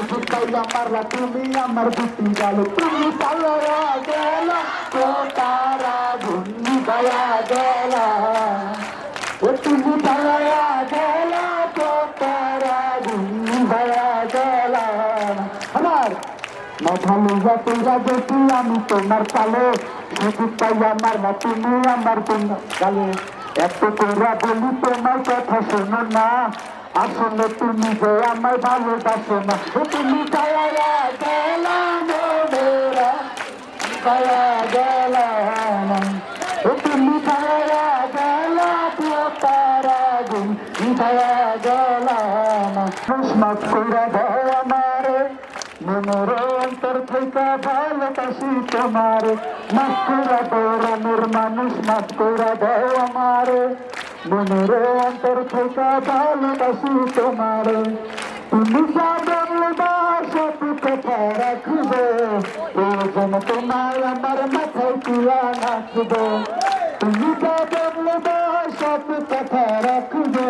শুধু মারলা তুমি আমার দুটি গেল তুমি ও তুমি পালায়া গেল তো তারা আমি তোমার কালে শুধু পাই আমার না তুমি আমার কালে এত তোরা বলি তোমার কথা শোনো না। আসলে তুমি যে আমার ভালোবাসো না, তুমি গায়া গেলাম মোরা গায়া গেলাম ও তুমি গায়া গেলা তারা গুন গায়া গেলাম মাছ করে দাও আমারে। মনের অন্তর থেকে ভালোবাসি তোমার। মাফ করে দৌড়ানোর মানুষ, মাফ করে দাও আমারে। মনের অন্তর থেকে ভালোবাসি তোমার। তুমি যা বললে সব কথা রাখবে প্রয়োজন তোমার আমার মাথায় তুলা নাচবে তুমি যা বললে সব কথা রাখবে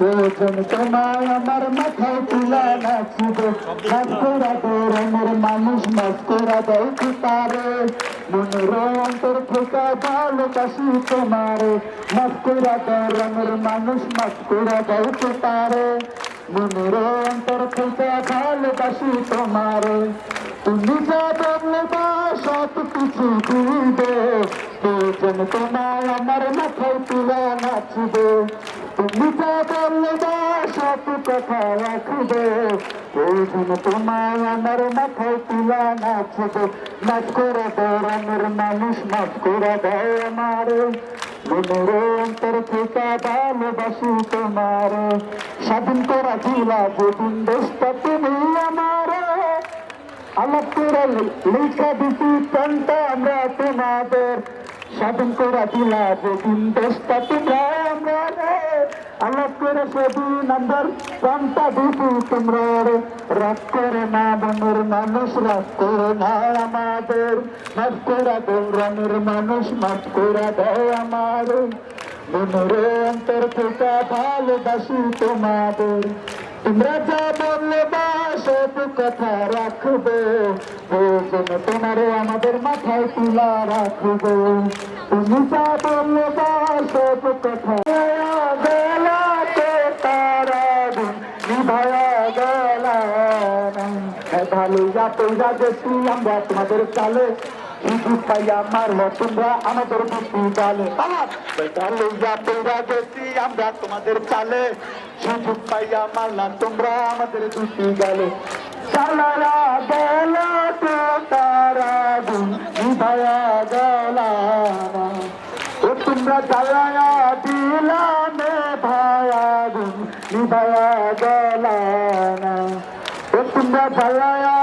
প্রয়োজন তোমার আমার মাথায় তুলা নাচবে। মাফ করা দৌড়ানোর মানুষ, মাফ করা দেয় তারে মনের অন্তর থেকে ভালোবাসি তোমারে। মাফ করা দৌড়ানোর মানুষ, মাফ করা দেয় তারে মনের অন্তর থেকে ভালোবাসি তোমারে। তুমি যা বললে বা সব কিছু দিবে প্রয়োজন তোমার আমার মাথায় তুলে নাচবে তুমি যা বললে সব কথা রাখবে প্রয়োজন তোমার আমার মাথায় তুলে নাচবে মাফ করে দৌড়ানোর মানুষ মাফ করে দেয় আমার। মনের অন্তর থেকে ভালোবাসি তোমার স্বাধীন করা ঝিলা যেদিন দেশটা তুমি আমার প্রাণটা আমরা তোমাদের। স্বাধীন করে দিলা যেদিন দেশটা তোমরা। আলাপ করে সেদিন আমার প্রাণটা দিছি তোমরা। রাগ করে না মনের মানুষ, রাগ করে না আমাদের মাফ করে দৌড়ানোর মানুষ, মাফ করে দেয় আমার মনের অন্তর থেকে ভালোবাসি তোমাদের তোমরা যা বললে বা সব কথা রাখবে। প্রয়োজন তোমারও আমাদের মাথায় তুলা রাখবে। তুমি যা বললে সব কথা। ভালো যা তোরা আমরা তোমাদের চালে সুযোগ পাইয়া মারলো তোমরা আমাদের বুদ্ধি ডালে ভালো যা তোরা আমরা তোমাদের চালে সুযোগ পাইয়া মারলাম তোমরা আমাদের দুটি গেলে। চালায়া গেল তো তারা গুণ নিভায়া গেল ও তোমরা জ্বালায়া দিলাম ভায়া গুণ নিভায়া গেল ও তোমরা জ্বালায়া